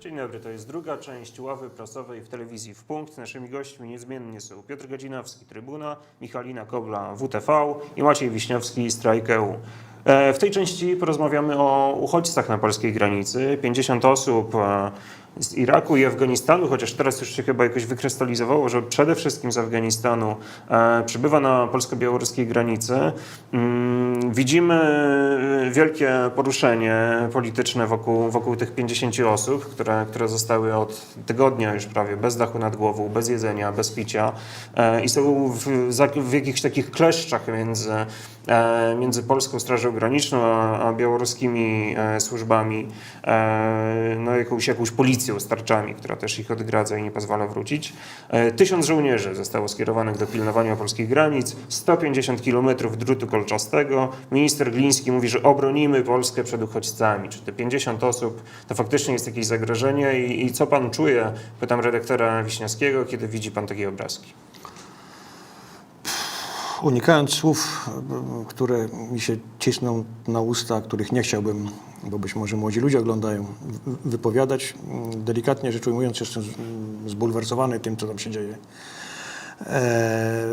Dzień dobry, to jest druga część ławy prasowej w telewizji w punkt. Naszymi gośćmi niezmiennie są Piotr Gadzinowski, Trybuna, Michalina Kobla, WTV i Maciej Wiśniowski, Strajk EU. E, W tej części porozmawiamy o uchodźcach na polskiej granicy. 50 osób e, z Iraku i Afganistanu, chociaż teraz już się chyba jakoś wykrystalizowało, że przede wszystkim z Afganistanu e, przybywa na polsko-białoruskiej granicy. Mm, Widzimy wielkie poruszenie polityczne wokół, wokół tych 50 osób, które, które zostały od tygodnia już prawie bez dachu nad głową, bez jedzenia, bez picia e, i są w, w jakichś takich kleszczach między, e, między Polską Strażą Graniczną a, białoruskimi e, służbami, e, no jakąś, jakąś policją z tarczami, która też ich odgradza i nie pozwala wrócić. E, Tysiąc żołnierzy zostało skierowanych do pilnowania polskich granic, 150 kilometrów drutu kolczastego. Minister Gliński mówi, że obronimy Polskę przed uchodźcami. Czy te 50 osób to faktycznie jest jakieś zagrożenie i, i co pan czuje? Pytam redaktora Wiśniowskiego, kiedy widzi pan takie obrazki. Unikając słów, które mi się cisną na usta, których nie chciałbym, bo być może młodzi ludzie oglądają, wypowiadać, delikatnie rzecz ujmując, jestem zbulwersowany tym, co tam się dzieje. E,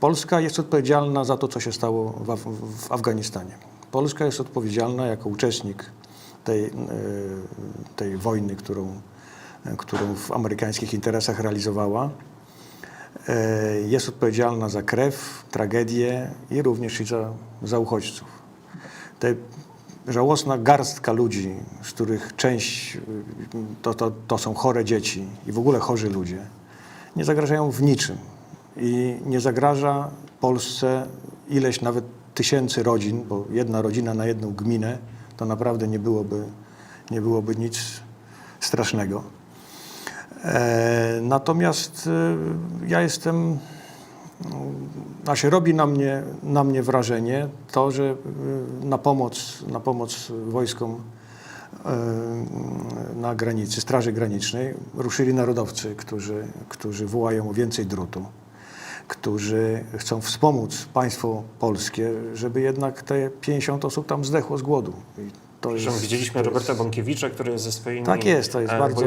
Polska jest odpowiedzialna za to, co się stało w, Af- w Afganistanie. Polska jest odpowiedzialna jako uczestnik tej, e, tej wojny, którą, którą w amerykańskich interesach realizowała. E, Jest odpowiedzialna za krew, tragedię i również i za, za uchodźców. Te żałosna garstka ludzi, z których część y, to, to, to są chore dzieci i w ogóle chorzy ludzie, nie zagrażają w niczym. I nie zagraża Polsce ileś nawet tysięcy rodzin, bo jedna rodzina na jedną gminę to naprawdę nie byłoby, nie byłoby nic strasznego. E, Natomiast e, ja jestem, znaczy robi na mnie, na mnie wrażenie to, że e, na pomoc, na pomoc wojskom na granicy, Straży Granicznej ruszyli narodowcy, którzy, którzy wołają o więcej drutu, którzy chcą wspomóc państwo polskie, żeby jednak te 50 osób tam zdechło z głodu. To Zresztą widzieliśmy to jest- Roberta Bąkiewicza, który ze swoimi tak jest, to jest e, bardzo,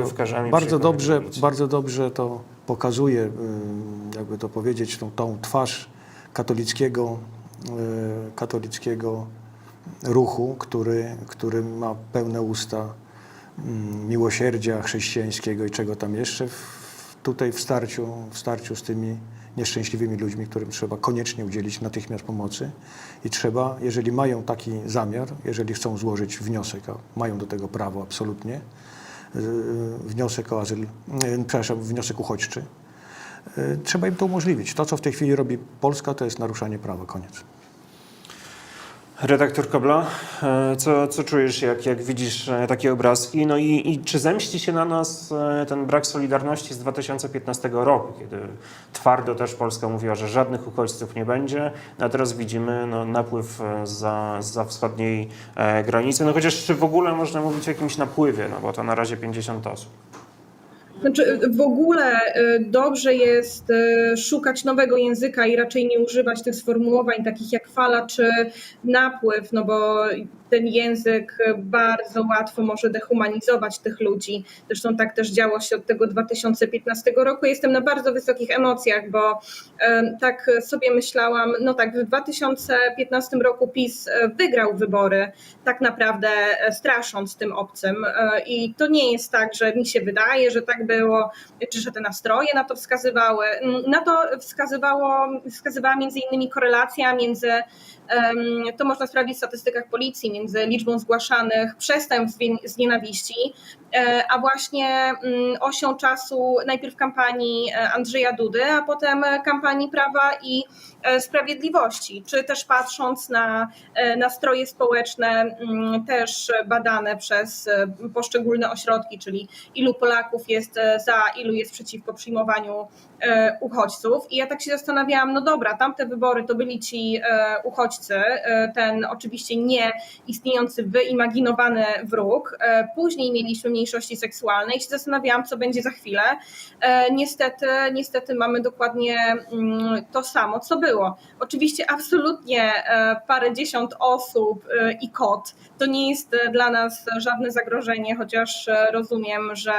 bardzo, dobrze, bardzo dobrze to pokazuje, ym, jakby to powiedzieć, tą, tą twarz katolickiego, y, katolickiego ruchu, który, który ma pełne usta mm, miłosierdzia chrześcijańskiego i czego tam jeszcze w, tutaj w starciu, w starciu z tymi nieszczęśliwymi ludźmi, którym trzeba koniecznie udzielić natychmiast pomocy i trzeba, jeżeli mają taki zamiar, jeżeli chcą złożyć wniosek, a mają do tego prawo absolutnie, y, wniosek o azyl, y, przepraszam, wniosek uchodźczy, y, trzeba im to umożliwić. To, co w tej chwili robi Polska, to jest naruszanie prawa, koniec. Redaktor Kobla, e, co, co czujesz, jak, jak widzisz e, takie obrazki? No i, i czy zemści się na nas e, ten brak solidarności z 2015 roku, kiedy twardo też Polska mówiła, że żadnych uchodźców nie będzie, a teraz widzimy no, napływ za, za wschodniej granicy. No chociaż czy w ogóle można mówić o jakimś napływie, no bo to na razie 50 osób. Znaczy, w ogóle y, dobrze jest y, szukać nowego języka i raczej nie używać tych sformułowań takich jak fala czy napływ, no bo ten język bardzo łatwo może dehumanizować tych ludzi. Zresztą tak też działo się od tego 2015 roku. Jestem na bardzo wysokich emocjach, bo tak sobie myślałam, no tak, w 2015 roku PiS y, wygrał wybory, tak naprawdę e, strasząc tym obcym. E, I to nie jest tak, że mi się wydaje, że tak było, czy że te nastroje na to wskazywały. Mm, Na to wskazywało, wskazywała między innymi korelacja między, to można sprawdzić w statystykach policji, między liczbą zgłaszanych przestępstw z nienawiści, a właśnie mm, osią czasu najpierw kampanii e, Andrzeja Dudy, a potem kampanii Prawa i e, Sprawiedliwości, czy też patrząc na e, nastroje społeczne, mm, też badane przez e, poszczególne ośrodki, czyli ilu Polaków jest e, za, ilu jest przeciwko przyjmowaniu e, uchodźców. I ja tak się zastanawiałam, no dobra, tamte wybory to byli ci e, uchodźcy, e, ten oczywiście nie istniejący, wyimaginowany wróg. E, Później mieliśmy mniejszości seksualne i się zastanawiałam, co będzie za chwilę. E, Niestety, niestety mamy dokładnie mm, to samo, co było. Oczywiście absolutnie e, parędziesiąt osób e, i kot to nie jest dla nas żadne zagrożenie, chociaż rozumiem, że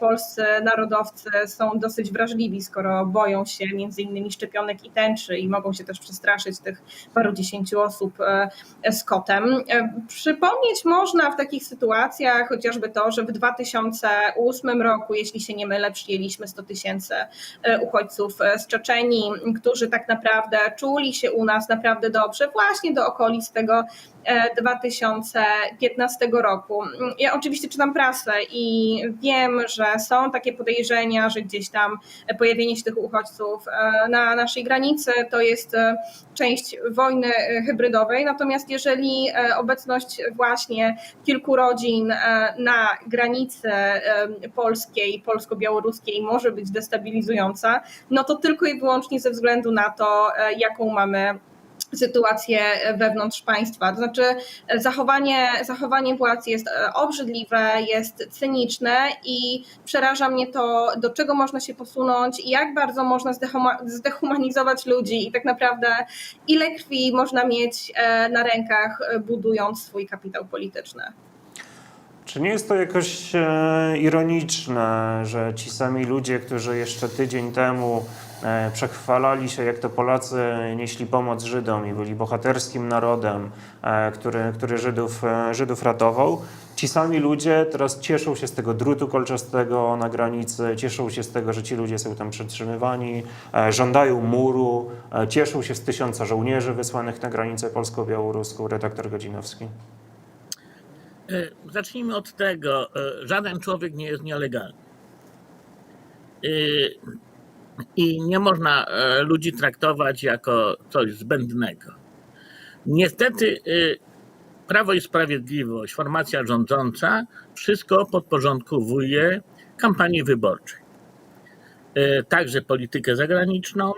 polscy narodowcy są dosyć wrażliwi, skoro boją się między innymi szczepionek i tęczy i mogą się też przestraszyć tych parudziesięciu osób e, z kotem. E, Przypomnieć można w takich sytuacjach chociażby to, że w 2008 roku, jeśli się nie mylę, przyjęliśmy 100 tysięcy e, uchodźców e, z Czeczenii, którzy tak naprawdę czuli się u nas naprawdę dobrze właśnie do okolic tego e, 2015 roku. Ja oczywiście czytam prasę i wiem, że są takie podejrzenia, że gdzieś tam pojawienie się tych uchodźców e, na naszej granicy to jest e, część wojny e, hybrydowej. Natomiast jeżeli obecność właśnie kilku rodzin na granicy polskiej, polsko-białoruskiej może być destabilizująca, no to tylko i wyłącznie ze względu na to, jaką mamy sytuację wewnątrz państwa. To znaczy zachowanie, zachowanie władz jest e, obrzydliwe, jest cyniczne i przeraża mnie to, do czego można się posunąć i jak bardzo można zdehuma- zdehumanizować ludzi i tak naprawdę ile krwi można mieć e, na rękach, e, budując swój kapitał polityczny. Czy nie jest to jakoś ironiczne, że ci sami ludzie, którzy jeszcze tydzień temu przechwalali się, jak to Polacy nieśli pomoc Żydom i byli bohaterskim narodem, e, który, który Żydów, e, Żydów ratował, ci sami ludzie teraz cieszą się z tego drutu kolczastego na granicy, cieszą się z tego, że ci ludzie są tam przetrzymywani, e, żądają muru, e, cieszą się z tysiąca żołnierzy wysłanych na granicę polsko-białoruską. Redaktor Godzinowski. E, Zacznijmy od tego, e, żaden człowiek nie jest nielegalny. I nie można e, ludzi traktować jako coś zbędnego. Niestety e, Prawo i Sprawiedliwość, formacja rządząca, wszystko podporządkowuje kampanii wyborczej. E, Także politykę zagraniczną,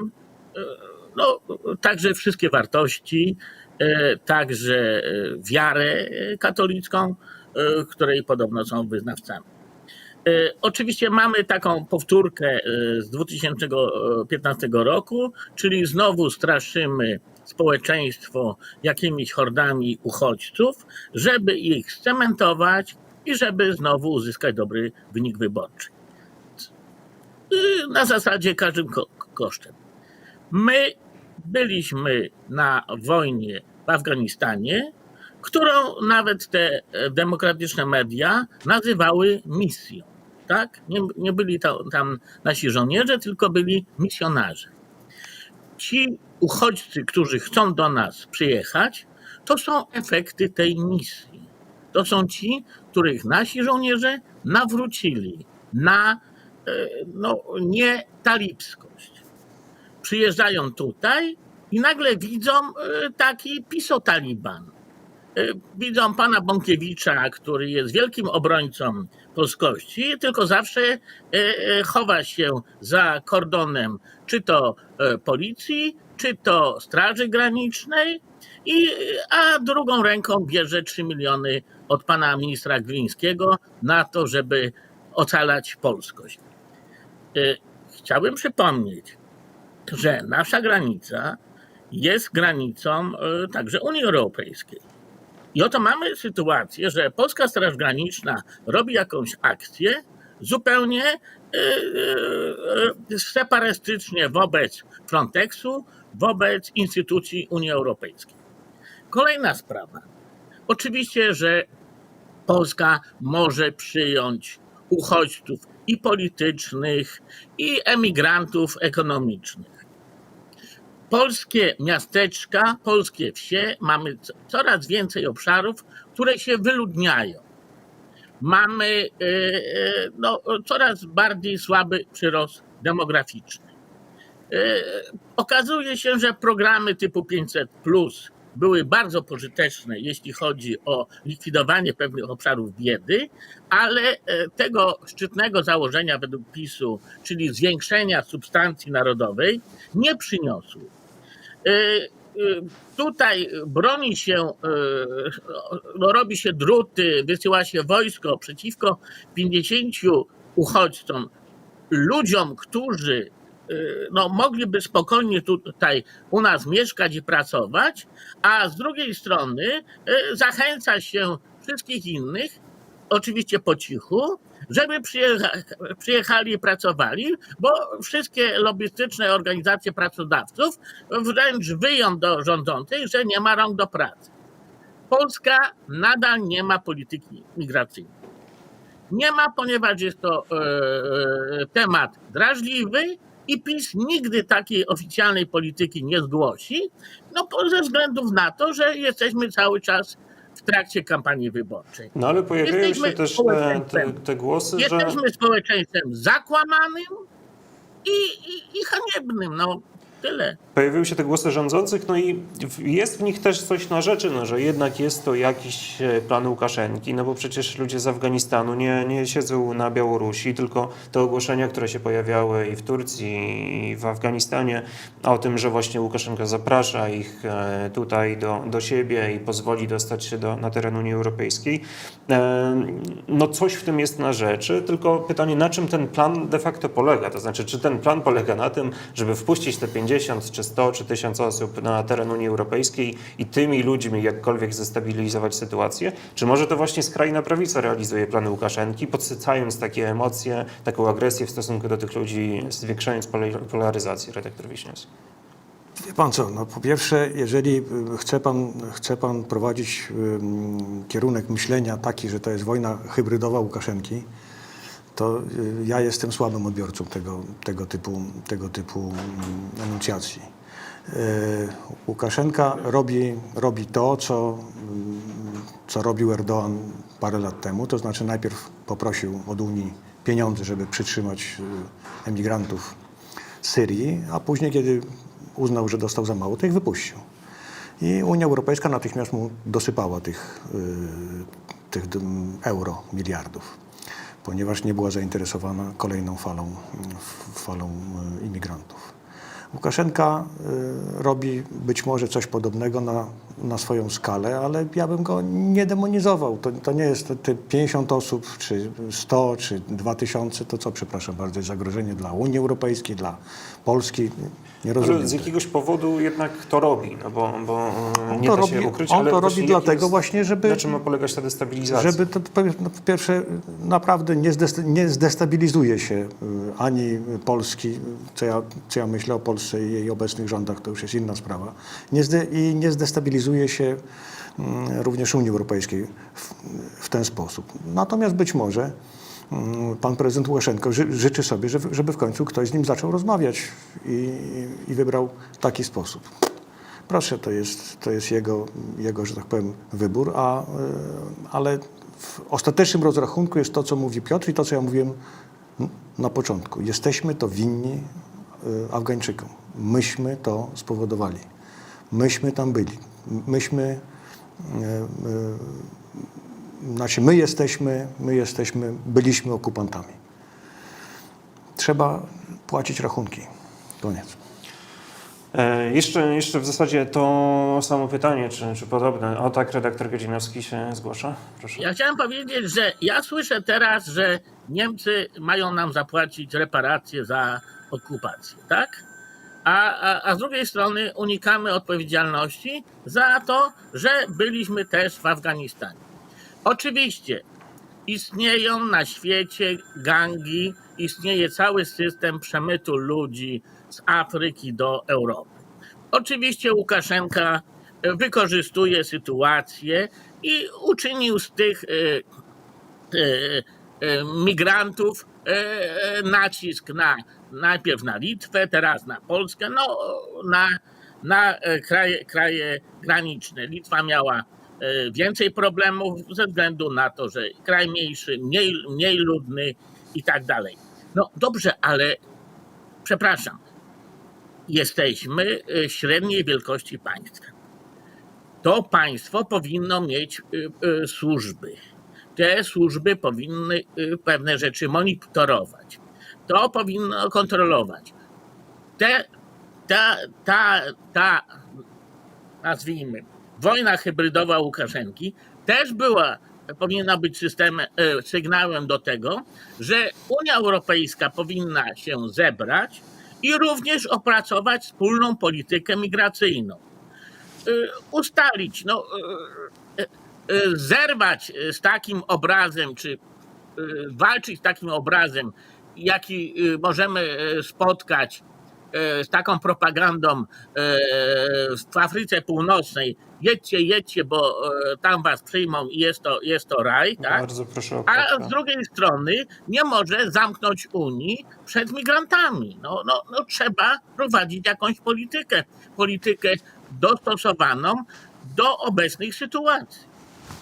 no, także wszystkie wartości, także wiarę katolicką, której podobno są wyznawcami. E, Oczywiście mamy taką powtórkę e, z 2015 roku, czyli znowu straszymy społeczeństwo jakimiś hordami uchodźców, żeby ich scementować i żeby znowu uzyskać dobry wynik wyborczy. E, Na zasadzie każdym ko- kosztem. My byliśmy na wojnie w Afganistanie, którą nawet te e, demokratyczne media nazywały misją. Tak? Nie, nie byli to, tam nasi żołnierze, tylko byli misjonarze. Ci uchodźcy, którzy chcą do nas przyjechać, to są efekty tej misji. To są ci, których nasi żołnierze nawrócili na e, no, nie talibskość przyjeżdżają tutaj i nagle widzą e, taki pisotaliban. E, Widzą pana Bąkiewicza, który jest wielkim obrońcą polskości, tylko zawsze e, e, chowa się za kordonem czy to e, policji, czy to Straży Granicznej, i, a drugą ręką bierze 3 miliony od pana ministra Glińskiego na to, żeby ocalać polskość. Chciałbym przypomnieć, że nasza granica jest granicą także Unii Europejskiej. I oto mamy sytuację, że Polska Straż Graniczna robi jakąś akcję zupełnie e, e, separatystycznie wobec Frontexu, wobec instytucji Unii Europejskiej. Kolejna sprawa. Oczywiście, że Polska może przyjąć uchodźców i politycznych, i emigrantów ekonomicznych. Polskie miasteczka, polskie wsie, mamy co- coraz więcej obszarów, które się wyludniają. Mamy e, e, no, coraz bardziej słaby przyrost demograficzny. E, Okazuje się, że programy typu 500 były bardzo pożyteczne, jeśli chodzi o likwidowanie pewnych obszarów biedy, ale tego szczytnego założenia według PiSu, czyli zwiększenia substancji narodowej, nie przyniosły. E, tutaj broni się, y, no, robi się druty, wysyła się wojsko przeciwko 50 uchodźcom, ludziom, którzy y, no, mogliby spokojnie tutaj u nas mieszkać i pracować, a z drugiej strony y, zachęca się wszystkich innych, oczywiście po cichu, żeby przyjecha, przyjechali i pracowali, bo wszystkie lobbystyczne organizacje pracodawców wręcz wyją do rządzących, że nie ma rąk do pracy. Polska nadal nie ma polityki migracyjnej. Nie ma, ponieważ jest to e, temat drażliwy i PiS nigdy takiej oficjalnej polityki nie zgłosi, no ze względów na to, że jesteśmy cały czas w trakcie kampanii wyborczej. No ale pojawiają się Jesteśmy też te, te, społeczeństwem. te głosy, że... Jesteśmy społeczeństwem zakłamanym i, i, i haniebnym. No tyle. Pojawiły się te głosy rządzących, no i jest w nich też coś na rzeczy, no, że jednak jest to jakiś e, plan Łukaszenki, no bo przecież ludzie z Afganistanu nie, nie siedzą na Białorusi, tylko te ogłoszenia, które się pojawiały i w Turcji, i w Afganistanie o tym, że właśnie Łukaszenka zaprasza ich e, tutaj do, do siebie i pozwoli dostać się do, na teren Unii Europejskiej, e, no coś w tym jest na rzeczy, tylko pytanie, na czym ten plan de facto polega? To znaczy, czy ten plan polega na tym, żeby wpuścić te 50, czy 100, czy 1000 osób na teren Unii Europejskiej i tymi ludźmi jakkolwiek zestabilizować sytuację? Czy może to właśnie skrajna prawica realizuje plany Łukaszenki, podsycając takie emocje, taką agresję w stosunku do tych ludzi, zwiększając polaryzację, redaktor Wiśniewski? Wie pan co, no po pierwsze, jeżeli y, chce pan, chce pan prowadzić kierunek myślenia taki, że to jest wojna hybrydowa Łukaszenki, to y, ja jestem słabym odbiorcą tego, tego typu, tego typu mm, enuncjacji. Y, Łukaszenka robi, robi to, co, mm, co robił Erdoğan parę lat temu, to znaczy najpierw poprosił od Unii pieniądze, żeby przytrzymać y, emigrantów z Syrii, a później, kiedy uznał, że dostał za mało, to ich wypuścił. I Unia Europejska natychmiast mu dosypała tych, tych dym- euro, miliardów, ponieważ nie była zainteresowana kolejną falą, falą y, imigrantów. Łukaszenka y, robi być może coś podobnego na, na swoją skalę, ale ja bym go nie demonizował. To, to nie jest te 50 osób, czy 100, czy 2000, to co, przepraszam bardzo, jest zagrożenie dla Unii Europejskiej, dla Polski. Nie rozumiem. Ale z jakiegoś powodu jednak to robi, no bo, bo On nie to da się robi- ukryć. on to robi dlatego właśnie, żeby- Na czym ma polegać ta destabilizacja? Żeby to, po no, pierwsze naprawdę nie, zdest, nie zdestabilizuje się y, ani Polski, co ja, co ja myślę o Polsce i jej obecnych rządach, to już jest inna sprawa, nie zde, i nie zdestabilizuje się mm, również Unii Europejskiej w, w ten sposób. Natomiast być może mm, pan prezydent Łukaszenko ży, życzy sobie, żeby, w końcu ktoś z nim zaczął rozmawiać i, i wybrał taki sposób. Proszę, to jest, to jest jego, jego, że tak powiem, wybór, a, y, ale w ostatecznym rozrachunku jest to, co mówi Piotr i to, co ja mówiłem na początku. Jesteśmy to winni y, Afgańczykom. Myśmy to spowodowali. Myśmy tam byli. Myśmy, y, y, znaczy my jesteśmy, my jesteśmy, byliśmy okupantami. Trzeba płacić rachunki. Koniec. E, jeszcze, jeszcze w zasadzie to samo pytanie, czy, czy podobne. O tak, redaktor Godzinowski się zgłasza. Proszę. Ja chciałem powiedzieć, że ja słyszę teraz, że Niemcy mają nam zapłacić reparacje za okupację, tak? A, a, a z drugiej strony unikamy odpowiedzialności za to, że byliśmy też w Afganistanie. Oczywiście istnieją na świecie gangi, istnieje cały system przemytu ludzi z Afryki do Europy. Oczywiście Łukaszenka wykorzystuje sytuację i uczynił z tych e, e, e, migrantów nacisk na najpierw na Litwę, teraz na Polskę, no na, na e, kraje, kraje graniczne. Litwa miała e, więcej problemów ze względu na to, że kraj mniejszy, mniej, mniej ludny i tak dalej. No dobrze, ale przepraszam, jesteśmy e, średniej wielkości państwa. To państwo powinno mieć e, e, służby. Te służby powinny e, pewne rzeczy monitorować. To powinno kontrolować. Te, ta, ta, ta nazwijmy, wojna hybrydowa Łukaszenki też była, powinna być systemem, e, sygnałem do tego, że Unia Europejska powinna się zebrać i również opracować wspólną politykę migracyjną. E, Ustalić, no, zerwać z takim obrazem, czy e, walczyć z takim obrazem, jaki możemy spotkać z taką propagandą w Afryce Północnej. Jedźcie, jedźcie, bo tam was przyjmą i jest to, jest to raj, tak? Bardzo proszę o A z drugiej strony nie może zamknąć Unii przed migrantami. No, no, no trzeba prowadzić jakąś politykę, politykę dostosowaną do obecnych sytuacji.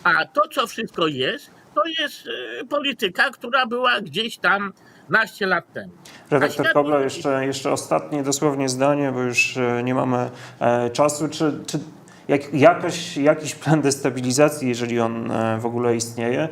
A to, co wszystko jest, to jest e, polityka, która była gdzieś tam naście lat temu. Redaktor Kobla, jeszcze, jeszcze ostatnie dosłownie zdanie, bo już e, nie mamy e, czasu. Czy, czy jak, jakaś, jakiś plan destabilizacji, jeżeli on e, w ogóle istnieje,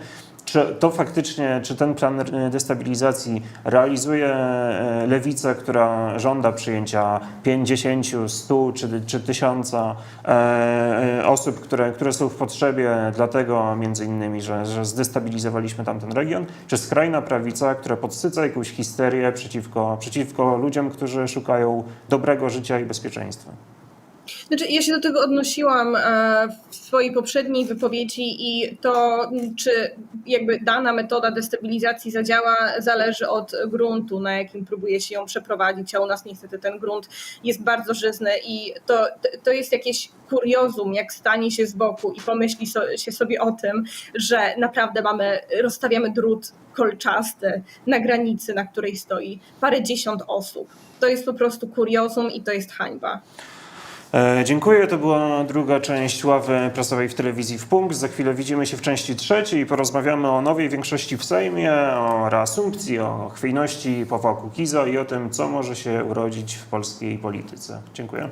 czy to faktycznie, czy ten plan destabilizacji realizuje e, lewica, która żąda przyjęcia 50, 100 czy, czy 1000 e, e, osób, które, które są w potrzebie, dlatego między innymi, że, że zdestabilizowaliśmy tamten region, czy skrajna prawica, która podsyca jakąś histerię przeciwko, przeciwko ludziom, którzy szukają dobrego życia i bezpieczeństwa. Znaczy, ja się do tego odnosiłam e, w swojej poprzedniej wypowiedzi i to, czy jakby dana metoda destabilizacji zadziała, zależy od gruntu, na jakim próbuje się ją przeprowadzić, a u nas niestety ten grunt jest bardzo żyzny i to, to jest jakieś kuriozum, jak stanie się z boku i pomyśli so, się sobie o tym, że naprawdę mamy, rozstawiamy drut kolczasty na granicy, na której stoi parę dziesiąt osób. To jest po prostu kuriozum i to jest hańba. E, Dziękuję. To była druga część ławy prasowej w telewizji w punkt. Za chwilę widzimy się w części trzeciej i porozmawiamy o nowej większości w Sejmie, o reasumpcji, o chwiejności Pawła Kukiza i o tym, co może się urodzić w polskiej polityce. Dziękuję.